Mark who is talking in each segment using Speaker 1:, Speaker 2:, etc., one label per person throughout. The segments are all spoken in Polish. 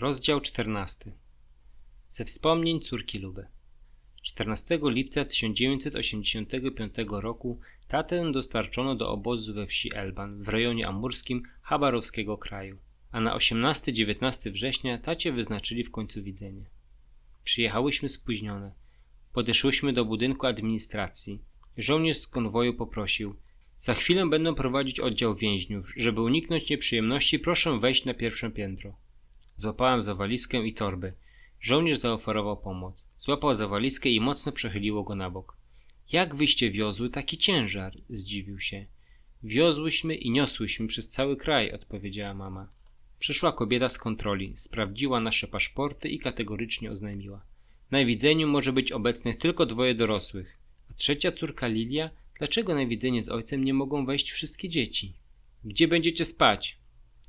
Speaker 1: Rozdział 14 Ze wspomnień córki Luby 14 lipca 1985 roku tatę dostarczono do obozu we wsi Elban w rejonie amurskim Chabarowskiego kraju, a na 18-19 września tacie wyznaczyli w końcu widzenie. Przyjechałyśmy spóźnione. Podeszłyśmy do budynku administracji. Żołnierz z konwoju poprosił – za chwilę będą prowadzić oddział więźniów. Żeby uniknąć nieprzyjemności, proszę wejść na pierwsze piętro. Złapałem za walizkę i torby. Żołnierz zaoferował pomoc. Złapał za walizkę i mocno przechyliło go na bok. Jak wyście wiozły taki ciężar? Zdziwił się. Wiozłyśmy i niosłyśmy przez cały kraj, odpowiedziała mama. Przyszła kobieta z kontroli, sprawdziła nasze paszporty i kategorycznie oznajmiła. Na widzeniu może być obecnych tylko dwoje dorosłych, a trzecia córka Lilia Dlaczego na widzenie z ojcem nie mogą wejść wszystkie dzieci? Gdzie będziecie spać?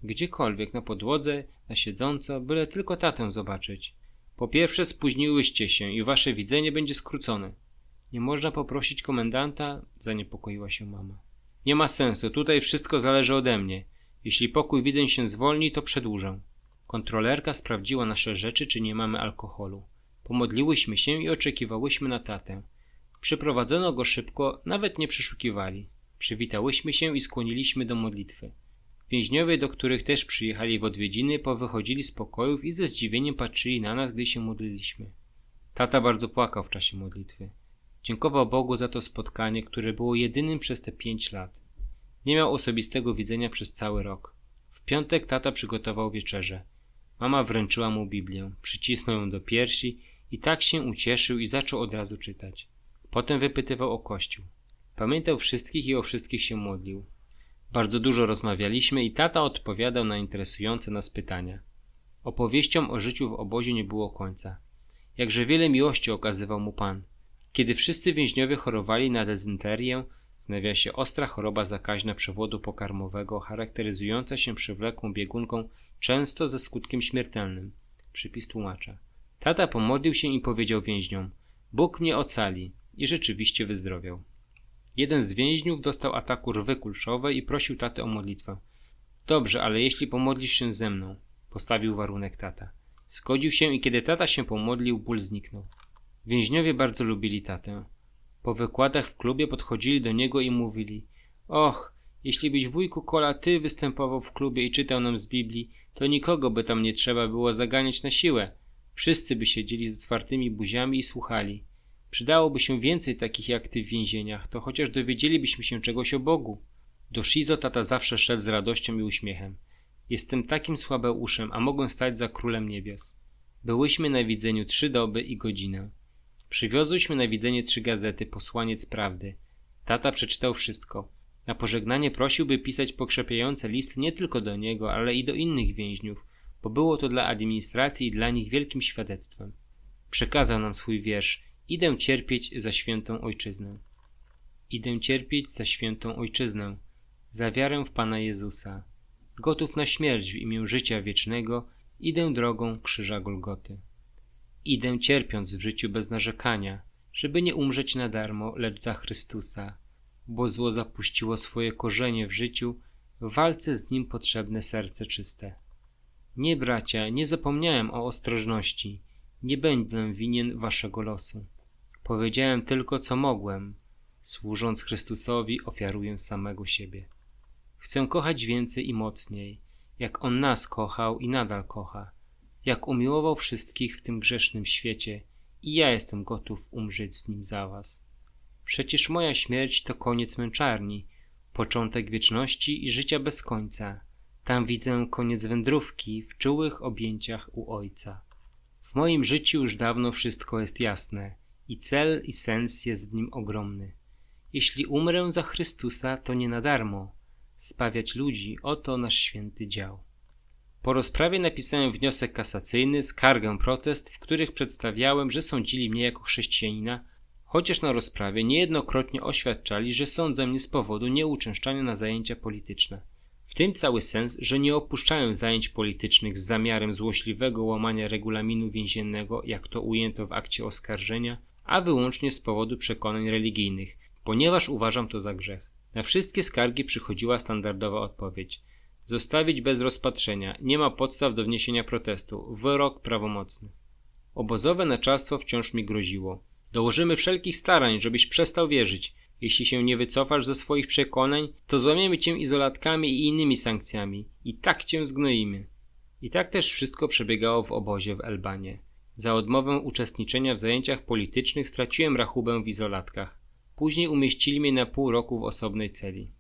Speaker 1: Gdziekolwiek, na podłodze, na siedząco, byle tylko tatę zobaczyć. Po pierwsze spóźniłyście się i wasze widzenie będzie skrócone. Nie można poprosić komendanta? Zaniepokoiła się mama. Nie ma sensu, tutaj wszystko zależy ode mnie. Jeśli pokój widzeń się zwolni, to przedłużę. Kontrolerka sprawdziła nasze rzeczy, czy nie mamy alkoholu. Pomodliłyśmy się i oczekiwałyśmy na tatę. Przyprowadzono go szybko, nawet nie przeszukiwali. Przywitałyśmy się i skłoniliśmy do modlitwy. Więźniowie, do których też przyjechali w odwiedziny, powychodzili z pokojów i ze zdziwieniem patrzyli na nas, gdy się modliliśmy. Tata bardzo płakał w czasie modlitwy. Dziękował Bogu za to spotkanie, które było jedynym przez te pięć lat. Nie miał osobistego widzenia przez cały rok. W piątek tata przygotował wieczerzę. Mama wręczyła mu Biblię, przycisnął ją do piersi i tak się ucieszył i zaczął od razu czytać. Potem wypytywał o kościół. Pamiętał wszystkich i o wszystkich się modlił. Bardzo dużo rozmawialiśmy i tata odpowiadał na interesujące nas pytania. Opowieściom o życiu w obozie nie było końca. Jakże wiele miłości okazywał mu Pan. Kiedy wszyscy więźniowie chorowali na dezynterię, w nawiasie ostra choroba zakaźna przewodu pokarmowego, charakteryzująca się przewlekłą biegunką, często ze skutkiem śmiertelnym. Przypis tłumacza. Tata pomodlił się i powiedział więźniom: Bóg mnie ocali i rzeczywiście wyzdrowiał. Jeden z więźniów dostał ataku rwy kulszowej i prosił tatę o modlitwę. Dobrze, ale jeśli pomodlisz się ze mną, postawił warunek tata. Zgodził się i kiedy tata się pomodlił, ból zniknął. Więźniowie bardzo lubili tatę. Po wykładach w klubie podchodzili do niego i mówili: Och, jeśli byś wujku Kola ty występował w klubie i czytał nam z Biblii, to nikogo by tam nie trzeba było zaganiać na siłę. Wszyscy by siedzieli z otwartymi buziami i słuchali. Przydałoby się więcej takich jak ty w więzieniach, to chociaż dowiedzielibyśmy się czegoś o Bogu. Do Shizo tata zawsze szedł z radością i uśmiechem. Jestem takim słabeuszem, a mogę stać za królem niebios. Byłyśmy na widzeniu trzy doby i godzinę. Przywiozłyśmy na widzenie trzy gazety Posłaniec Prawdy. Tata przeczytał wszystko. Na pożegnanie prosił, by pisać pokrzepiające listy nie tylko do niego, ale i do innych więźniów, bo było to dla administracji i dla nich wielkim świadectwem. Przekazał nam swój wiersz Idę cierpieć za świętą ojczyznę. Idę cierpieć za świętą ojczyznę, za wiarę w Pana Jezusa. Gotów na śmierć w imię życia wiecznego, idę drogą krzyża Golgoty. Idę cierpiąc w życiu bez narzekania, żeby nie umrzeć na darmo, lecz za Chrystusa, bo zło zapuściło swoje korzenie w życiu, w walce z nim potrzebne serce czyste. Nie, bracia, nie zapomniałem o ostrożności, nie będę winien waszego losu. Powiedziałem tylko, co mogłem. Służąc Chrystusowi, ofiaruję samego siebie. Chcę kochać więcej i mocniej, jak On nas kochał i nadal kocha, jak umiłował wszystkich w tym grzesznym świecie i ja jestem gotów umrzeć z Nim za was. Przecież moja śmierć to koniec męczarni, początek wieczności i życia bez końca. Tam widzę koniec wędrówki w czułych objęciach u Ojca. W moim życiu już dawno wszystko jest jasne i cel i sens jest w nim ogromny. Jeśli umrę za Chrystusa, to nie na darmo. Spawiać ludzi, oto nasz święty dział. Po rozprawie napisałem wniosek kasacyjny, skargę, protest, w których przedstawiałem, że sądzili mnie jako chrześcijanina, chociaż na rozprawie niejednokrotnie oświadczali, że sądzą mnie z powodu nieuczęszczania na zajęcia polityczne. W tym cały sens, że nie opuszczają zajęć politycznych z zamiarem złośliwego łamania regulaminu więziennego, jak to ujęto w akcie oskarżenia, a wyłącznie z powodu przekonań religijnych, ponieważ uważam to za grzech. Na wszystkie skargi przychodziła standardowa odpowiedź. Zostawić bez rozpatrzenia. Nie ma podstaw do wniesienia protestu. Wyrok prawomocny. Obozowe naczelstwo wciąż mi groziło. Dołożymy wszelkich starań, żebyś przestał wierzyć. Jeśli się nie wycofasz ze swoich przekonań, to złamiemy cię izolatkami i innymi sankcjami. I tak cię zgnoimy. I tak też wszystko przebiegało w obozie w Elbanie. Za odmowę uczestniczenia w zajęciach politycznych straciłem rachubę w izolatkach. Później umieścili mnie na pół roku w osobnej celi.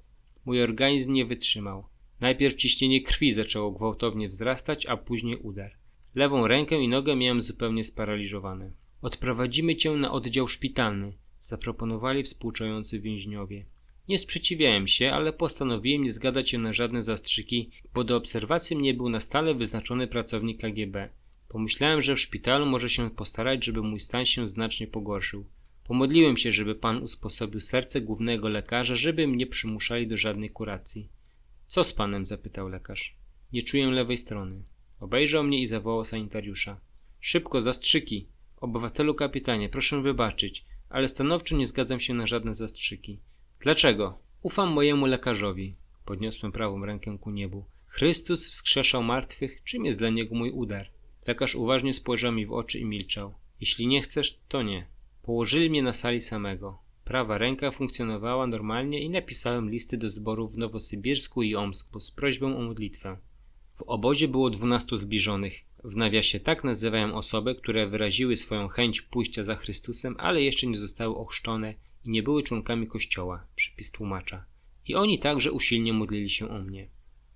Speaker 1: Mój organizm nie wytrzymał. Najpierw ciśnienie krwi zaczęło gwałtownie wzrastać, a później udar. Lewą rękę i nogę miałem zupełnie sparaliżowane. Odprowadzimy cię na oddział szpitalny, zaproponowali współczujący więźniowie. Nie sprzeciwiałem się, ale postanowiłem nie zgadzać się na żadne zastrzyki, bo do obserwacji mnie był na stale wyznaczony pracownik KGB. Pomyślałem, że w szpitalu może się postarać, żeby mój stan się znacznie pogorszył. Pomodliłem się, żeby pan usposobił serce głównego lekarza, żeby mnie przymuszali do żadnej kuracji. Co z panem? zapytał lekarz. Nie czuję lewej strony. Obejrzał mnie i zawołał sanitariusza. Szybko, zastrzyki! Obywatelu kapitanie, proszę wybaczyć, ale stanowczo nie zgadzam się na żadne zastrzyki. Dlaczego? Ufam mojemu lekarzowi. Podniosłem prawą rękę ku niebu. Chrystus wskrzeszał martwych, czym jest dla niego mój udar? Lekarz uważnie spojrzał mi w oczy i milczał. Jeśli nie chcesz, to nie. Położyli mnie na sali samego. Prawa ręka funkcjonowała normalnie i napisałem listy do zborów w Nowosybirsku i Omsku z prośbą o modlitwę. W obozie było dwunastu zbliżonych. W nawiasie tak nazywają osoby, które wyraziły swoją chęć pójścia za Chrystusem, ale jeszcze nie zostały ochrzczone i nie były członkami kościoła, przypis tłumacza. I oni także usilnie modlili się o mnie.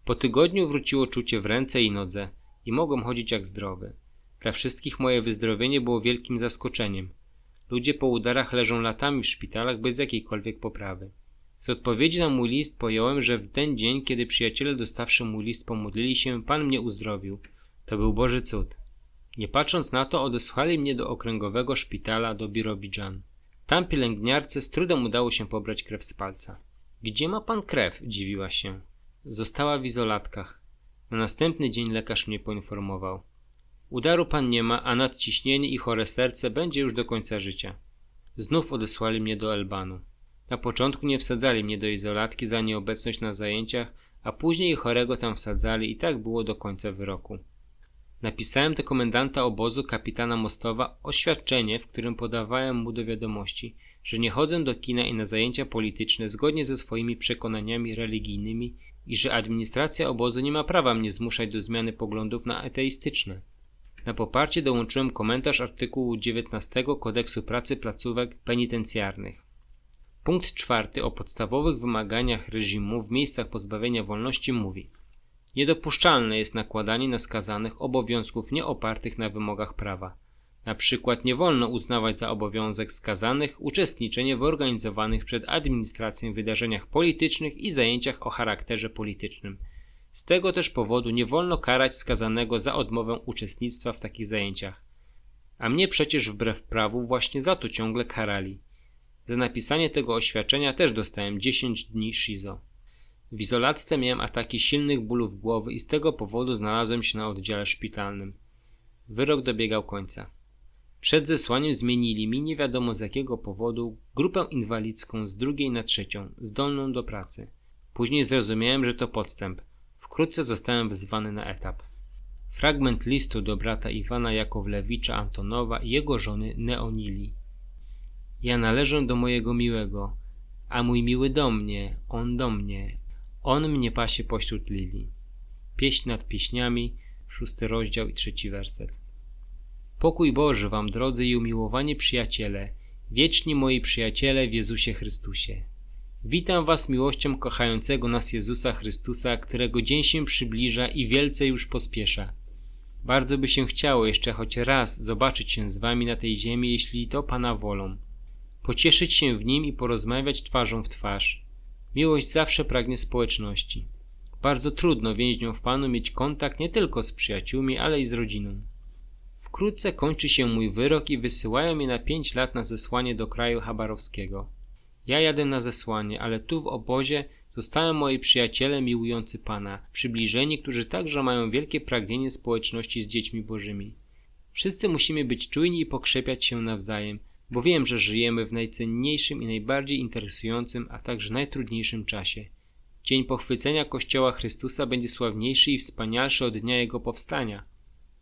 Speaker 1: Po tygodniu wróciło czucie w ręce i nodze i mogłem chodzić jak zdrowy. Dla wszystkich moje wyzdrowienie było wielkim zaskoczeniem. Ludzie po udarach leżą latami w szpitalach bez jakiejkolwiek poprawy. Z odpowiedzi na mój list pojąłem, że w ten dzień, kiedy przyjaciele dostawszy mój list pomodlili się, Pan mnie uzdrowił. To był Boży cud. Nie patrząc na to, odesłali mnie do okręgowego szpitala do Birobidżan. Tam pielęgniarce z trudem udało się pobrać krew z palca. Gdzie ma pan krew? dziwiła się. Została w izolatkach. Na następny dzień lekarz mnie poinformował. Udaru pan nie ma, a nadciśnienie i chore serce będzie już do końca życia. Znów odesłali mnie do Elbanu. Na początku nie wsadzali mnie do izolatki za nieobecność na zajęciach, a później chorego tam wsadzali i tak było do końca wyroku. Napisałem do komendanta obozu kapitana Mostowa oświadczenie, w którym podawałem mu do wiadomości, że nie chodzę do kina i na zajęcia polityczne zgodnie ze swoimi przekonaniami religijnymi i że administracja obozu nie ma prawa mnie zmuszać do zmiany poglądów na ateistyczne. Na poparcie dołączyłem komentarz artykułu 19 Kodeksu Pracy Placówek Penitencjarnych. Punkt czwarty o podstawowych wymaganiach reżimu w miejscach pozbawienia wolności mówi Niedopuszczalne jest nakładanie na skazanych obowiązków nieopartych na wymogach prawa. Na przykład nie wolno uznawać za obowiązek skazanych uczestniczenie w organizowanych przed administracją wydarzeniach politycznych i zajęciach o charakterze politycznym. Z tego też powodu nie wolno karać skazanego za odmowę uczestnictwa w takich zajęciach. A mnie przecież wbrew prawu właśnie za to ciągle karali. Za napisanie tego oświadczenia też dostałem 10 dni shizo. W izolatce miałem ataki silnych bólów głowy i z tego powodu znalazłem się na oddziale szpitalnym. Wyrok dobiegał końca. Przed zesłaniem zmienili mi nie wiadomo z jakiego powodu grupę inwalidzką z drugiej na trzecią, zdolną do pracy. Później zrozumiałem, że to podstęp. Wkrótce zostałem wezwany na etap. Fragment listu do brata Iwana Jakowlewicza Antonowa i jego żony Neonili. Ja należę do mojego miłego, a mój miły do mnie, on do mnie. On mnie pasie pośród lilii. Pieśń nad pieśniami, szósty rozdział i trzeci werset. Pokój Boży wam, drodzy i umiłowani przyjaciele, wieczni moi przyjaciele w Jezusie Chrystusie. Witam was miłością kochającego nas Jezusa Chrystusa, którego dzień się przybliża i wielce już pospiesza. Bardzo by się chciało jeszcze choć raz zobaczyć się z wami na tej ziemi, jeśli to Pana wolą pocieszyć się w nim i porozmawiać twarzą w twarz. Miłość zawsze pragnie społeczności. Bardzo trudno więźniom w Panu mieć kontakt nie tylko z przyjaciółmi, ale i z rodziną. Wkrótce kończy się mój wyrok i wysyłają mnie na pięć lat na zesłanie do kraju Habarowskiego. Ja jadę na zesłanie, ale tu w obozie zostają moi przyjaciele miłujący Pana, przybliżeni, którzy także mają wielkie pragnienie społeczności z dziećmi bożymi. Wszyscy musimy być czujni i pokrzepiać się nawzajem, bo wiem, że żyjemy w najcenniejszym i najbardziej interesującym, a także najtrudniejszym czasie. Dzień pochwycenia Kościoła Chrystusa będzie sławniejszy i wspanialszy od dnia jego powstania.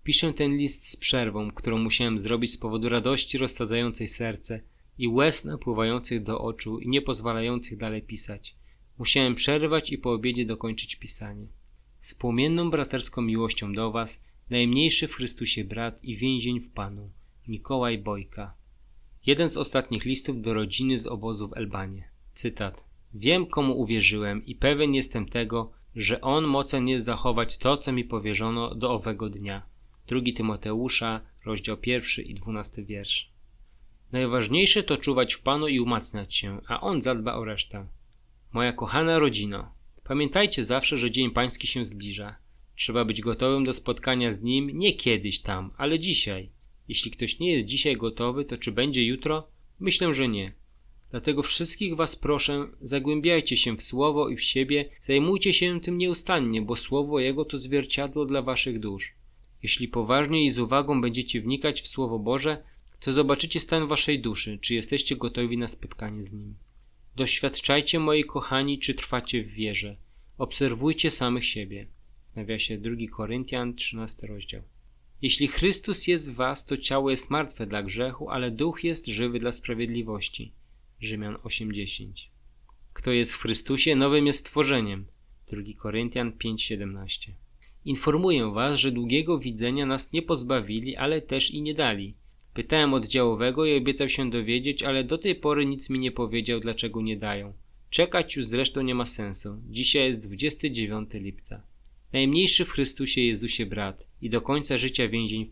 Speaker 1: Piszę ten list z przerwą, którą musiałem zrobić z powodu radości rozsadzającej serce i łez napływających do oczu i nie pozwalających dalej pisać. Musiałem przerwać i po obiedzie dokończyć pisanie. Z płomienną braterską miłością do Was, najmniejszy w Chrystusie brat i więzień w Panu, Mikołaj Bojka. Jeden z ostatnich listów do rodziny z obozu w Elbanie. Cytat. Wiem, komu uwierzyłem i pewien jestem tego, że on mocen jest zachować to, co mi powierzono do owego dnia. 2 Tymoteusza, rozdział 1 i 12 wiersz. Najważniejsze to czuwać w Panu i umacniać się, a On zadba o resztę. Moja kochana rodzino, pamiętajcie zawsze, że Dzień Pański się zbliża. Trzeba być gotowym do spotkania z Nim nie kiedyś tam, ale dzisiaj. Jeśli ktoś nie jest dzisiaj gotowy, to czy będzie jutro? Myślę, że nie. Dlatego wszystkich Was proszę, zagłębiajcie się w Słowo i w siebie, zajmujcie się tym nieustannie, bo Słowo Jego to zwierciadło dla Waszych dusz. Jeśli poważnie i z uwagą będziecie wnikać w Słowo Boże, to zobaczycie stan Waszej duszy, czy jesteście gotowi na spotkanie z Nim. Doświadczajcie, moi kochani, czy trwacie w wierze. Obserwujcie samych siebie. Nawiasie 2 Koryntian, 13 rozdział. Jeśli Chrystus jest w was, to ciało jest martwe dla grzechu, ale duch jest żywy dla sprawiedliwości. Rzymian 8:10. Kto jest w Chrystusie, nowym jest stworzeniem. 2 Koryntian 5:17. Informuję was, że długiego widzenia nas nie pozbawili, ale też i nie dali. Pytałem oddziałowego i obiecał się dowiedzieć, ale do tej pory nic mi nie powiedział, dlaczego nie dają. Czekać już zresztą nie ma sensu. Dzisiaj jest 29 lipca. Najmniejszy w Chrystusie Jezusie brat i do końca życia więzień